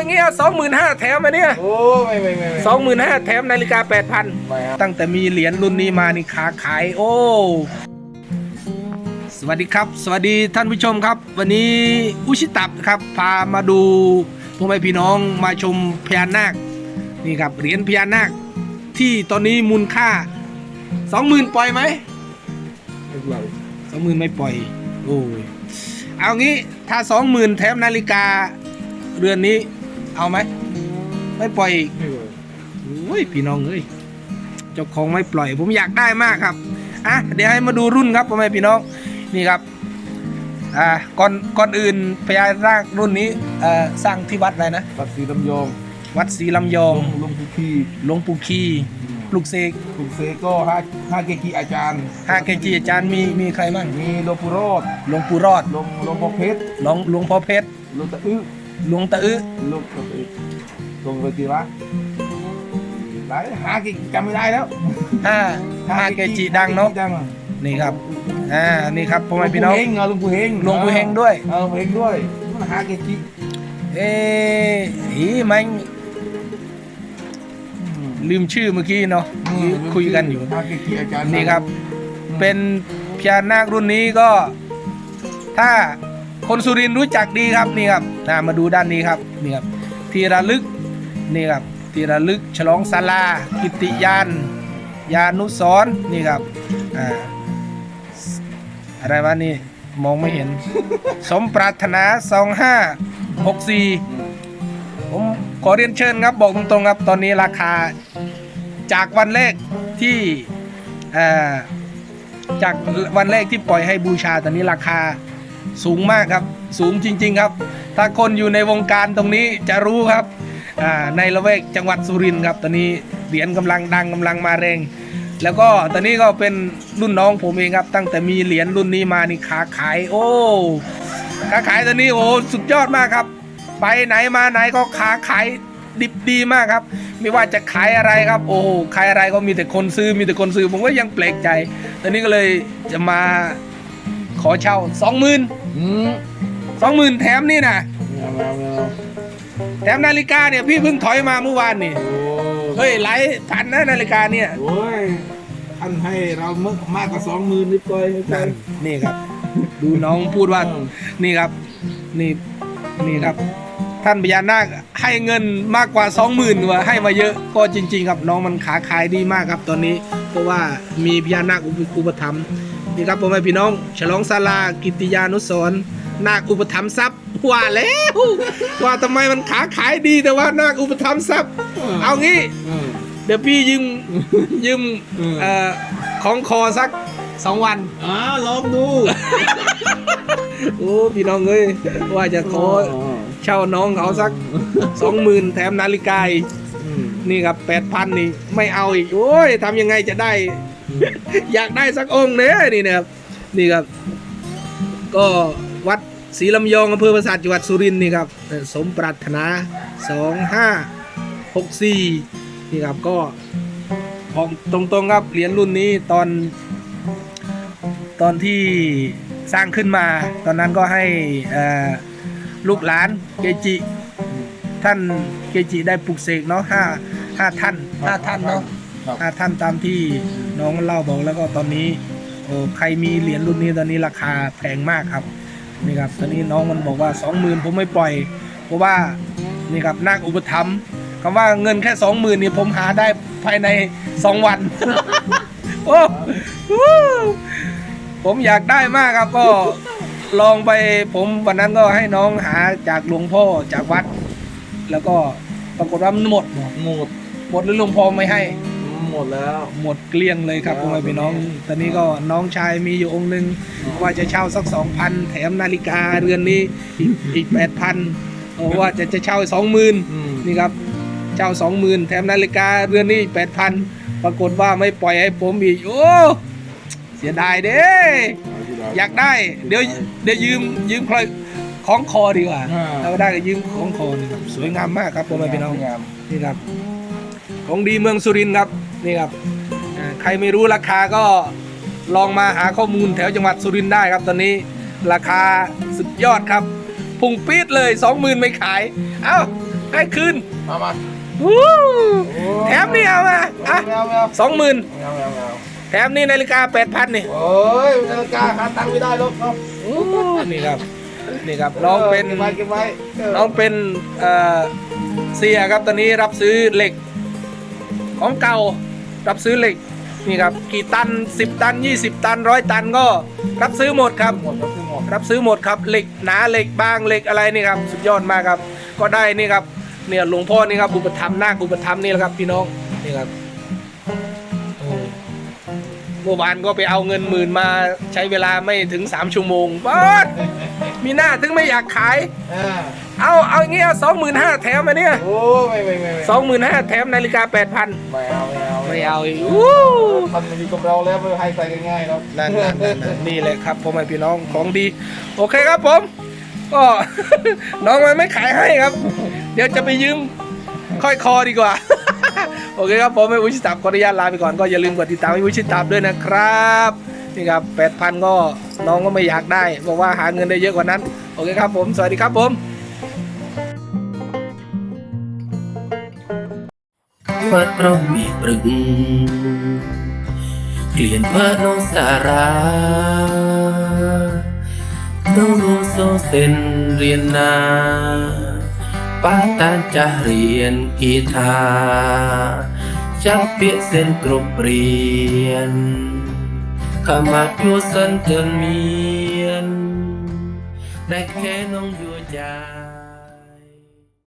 อย่างเงี้ยสองหมื่นห้าแถมมาเนี่ยโอ้ไม่ไม่ไม่ไม่สองหมื่นห้าแถมนาฬิกาแปดพันไม่ครับตั้งแต่มีเหรียญรุ่นนี้มานี่ขาขายโอ้สวัสดีครับ สวัสดีท่านผู้ชมครับ วันนี้อุชิตับครับ พามาดูพ่อแม่พี่น้องมาชมพญานาคนี่ครับเหรียญพญานาคที่ตอนนี้มูลค่าสองหมื่นปล่อยไหมไม่เป็นไรสองหมื่นไม่ปล่อยโอ้ยเอางี้ถ้าสองหมื่นแถมนาฬิกาเรือนนี้ เอาไหม ไม่ปล่อยอีกไม่เป็นไรโอ้ยพี่น้องเอ้ยเจ้าของไม่ปล่อย ผมอยากได้มากครับอะเดี๋ยวให้มาดูรุ่นครับพ่อแม่พี่น้องนี่ครับอ่าก่อนก่อนอื่นพญานาครุ่นนี้เอ่อสร้างที่วัดอะไรนะตัดสีลำยองวัดศรีลำยองลงลงทุกทีหลวงปู่คีปลุกเสกถูกเซก็ห้าห้าเกจิอาจารย์ห้าเกจิอาจารย์มีมีใครบ้างมีหลวงปู่รอดหลวงปู่รอดหลวงหลวงพ่อเพชรหลวงหลวงพ่อเพชรหลวงตะอื้อ หลวงตะอึหลวงตะอื้อหลวงไปกี่วะหลายหาเกจิจำไม่ได้แล้วห้าห้าเกจิดังเนาะดังอะนี่ครับอ่านี่ครับพ่อแม่พี่น้องหลวงปู่เฮงเหรอหลวงปู่เฮงหลวงปู่เฮงด้วยเออหลวงปู่เฮงด้วยมันหาเกจิเอ๊ะหีมันลืมชื่อเมื่อกี้เนาะอืมคุยกันอยู่หาเกจิอาจารย์นี่ครับ เป็นพญานาครุ่นนี้ก็ถ้า คนสุรินทร์รู้จักดีครับนี่ครับอ่ามาดูด้านนี้ครับนี่ครับทีระลึกนี่ครับทีระลึกฉลองศาลากิติยานยานุสรนี่ครับอ่าอะไรวะนี่มองไม่เห็น สมปรารถนา2564ผมขอเรียนเชิญครับบอกตรงๆครับตอนนี้ราคาจากวันแรกที่จากวันแรกที่ปล่อยให้บูชาตอนนี้ราคา สูงมากครับ สูงจริง ๆ ครับ ถ้าคนอยู่ในวงการตรงนี้จะรู้ครับในละแวกจังหวัดสุรินทร์ครับ ตอนนี้เหรียญกำลังดังกำลังมาแรง แล้วก็ตอนนี้ก็เป็นรุ่นน้องผมเองครับ ตั้งแต่มีเหรียญรุ่นนี้มานี่ขาขาย โอ้ขาขายตอนนี้โอ้สุดยอดมากครับ ไปไหนมาไหนก็ขาขายดิบดีมากครับ ไม่ว่าจะขายอะไรครับ โอ้ขายอะไรก็มีแต่คนซื้อมีแต่คนซื้อผมก็ยังแปลกใจ ตอนนี้ก็เลยจะมา ขอเช่าสองหมื่นอืมสองหมื่นแถมนี่นะไม่เอาไม่เอาไม่เอาแถมนาฬิกาเนี่ยพี่เพิ่งถอยมาเมื่อวานนี่โอ้เฮ้ยหลายพันนะนาฬิกาเนี่ยโอ้ยท่านให้เรามากมากกว่าสองหมื่นนิดปล่อยนิดปล่นั่อยนนี่ครับ ดูน้องพูดว่าอืม นี่ครับ นี่นี่ครับ ท่านพญานาคให้เงินมากกว่า20,000ว่าให้มาเยอะก็จริง ๆ ครับน้องมันขาขายดีมากครับตอนนี้ เพราะว่ามีพญานาคอุปอุปถัมภ์ นี่ครับพ่อแม่พี่น้อง ฉลองศาลากิตติยานุสรณ์นาคอุปถัมภ์ทรัพย์ว่าแล้วว่าทำไมมันขาขายดีแต่ว่านาคอุปถัมภ์ทรัพย์เอางี้เออเดี๋ยวพี่ยืมยืมอืมเอ่อของคอสักสองวันอ้าวลองดู โอ้พี่น้องเอ้ยว่าจะขอเช่าน้องเขาสักสองหมื่นแถมนาฬิกาอีกอืมนี่ครับแปดพันนี่ไม่เอาอีก โอ้ยทำยังไงจะได้ อยากได้สักองค์เนี่ยนี่นะครับนี่ครับ ก็วัดศรีลำยองอำเภอปราสาทจังหวัดสุรินทร์นี่ครับสมปรารถนาสองห้าหกสี่นี่ครับก็บอกตรงๆครับเหรียญรุ่นนี้ตอน ตอนที่สร้างขึ้นมา ตอนนั้นก็ให้ลูกหลานเกจิท่านเกจิได้ปลุกเสกเนาะห้าห้าท่านห้าท่านเนาะ ครับห้าท่านตามที่น้องเล่าบอกแล้วก็ตอนนี้โอ้ใครมีเหรียญรุ่นนี้ตอนนี้ราคาแพงมากครับนี่ครับตอนนี้น้องมันบอกว่าสองหมื่นผมไม่ปล่อย เพราะว่านี่ครับนาคอุปถัมภ์คำว่าเงินแค่สองหมื่นนี่ผมหาได้ภายในสองวัน โอ้วู้ผมอยากได้มากครับก็ลองไปผมวันนั้นก็ให้น้องหาจากหลวงพ่อจากวัด แล้วก็ปรากฏว่ามันหมดหมดหมดหรือหลวงพ่อไม่ให้ หมดแล้ว หมดเกลี้ยงเลยครับครัพ่บอแม่พี่น้อง ตอนนี้ก็น้องชายมีอยู่องค์หนึ่งว่าจะเช่าสักสองพันแถมนาฬิกาเรือนนี้อีกอีกแปดพันว่าจะจะเช่าสองหมื่นอืมนี่ครับเช่าสองหมื่นแถมนาฬิกาเรือนนี้แปดพันปรากฏว่าไม่ปล่อยให้ผมอีก โอ้เสียดายเด้อยากได้ เดี๋ยวเดี๋ยวยืมยืมคอยของคอดีกว่าอ่าถ้าไม่ได้ก็ยืมของคอนี่ครับสวยงามมากครับพ่อแม่พี่น้องงามนี่ครับของดีเมืองสุรินทร์ครับ นี่ครับอ่าใครไม่รู้ราคาก็ลองมาหาข้อมูลแถวจังหวัดสุรินทร์ได้ครับตอนนี้ราคาสุดยอดครับ พุ่งปี๊ดเลย 20,000 ไม่ขาย เอ้าให้คืนเอามาวู้แถมนี่เอามาอะไม่เอาไม่เอาสองหมื่นไม่เอาไม่เอาไม่เอาแถมนี่นาฬิกาแปดพันนี่โอ้ยนาฬิกาหาตังค์ไม่ได้หรอกเนาะโอ้นี่ครับนี่ครับน้องเป็นเก็บไว้เก็บไว้เน้องเป็นเอ่อเสียครับตอนนี้รับซื้อเหล็กของเก่า รับซื้อเหล็กนี่ครับกี่ตัน 10 ตัน 20 ตันร้อยตันก็ รับซื้อหมดครับหมดแล้วคือหมดรับซื้อหมดครับเหล็กหนาเหล็กบางเหล็กอะไรนี่ครับสุดยอดมากครับ ก็ได้นี่ครับเนี่ยหลวงพ่อนี่ครับอุปถัมภ์นาคอุปถัมภ์นี่แหละครับพี่น้องนี่ครับโอ้เมื่อวานก็ไปเอาเงินหมื่นมาใช้เวลาไม่ถึง 3 ชั่วโมงป๊อดมีหน้าถึงไม่อยากขายอ่าเอาเอาอย่างเงี้ยสองหมื่นห้าแถมมาเนี่ยโอ้ไม่ไม่ไม่ไม่สองหมื่นห้าแถมนาฬิกาแปดพันไม่เอาไม่เอาไม่ เอาอีกอู้มันมีกับเราแล้วไม่ให้ใส่ง่ายๆหรอกนั่นนั่นนั่นนั่นนี่แหละครับพ่อแม่พี่น้องของดี โอเคครับผมก็ น้องมันไม่ขายให้ครับ เดี๋ยวจะไปยืมค่อยคอดีกว่า โอเคครับผมไม่วิชิตตับขออนุญาตลาไปก่อนก็อย่าลืมกดติดตามให้วิชิตตับด้วยนะครับนี่ครับแปดพันก็น้องก็ไม่อยากได้ บอกว่าหาเงินได้เยอะกว่านั้น โอเคครับผม สวัสดีครับผม วัดเรามีปรึงเปลี่ยนว่าน้องสาราน้องโลโซเซนเรียนนาป้าตานจะเรียนกีตาร์จับเปียเส้นกรบเรียนขมัดอยู่สันเตือนเมียน ได้แค่น้องอยู่ยา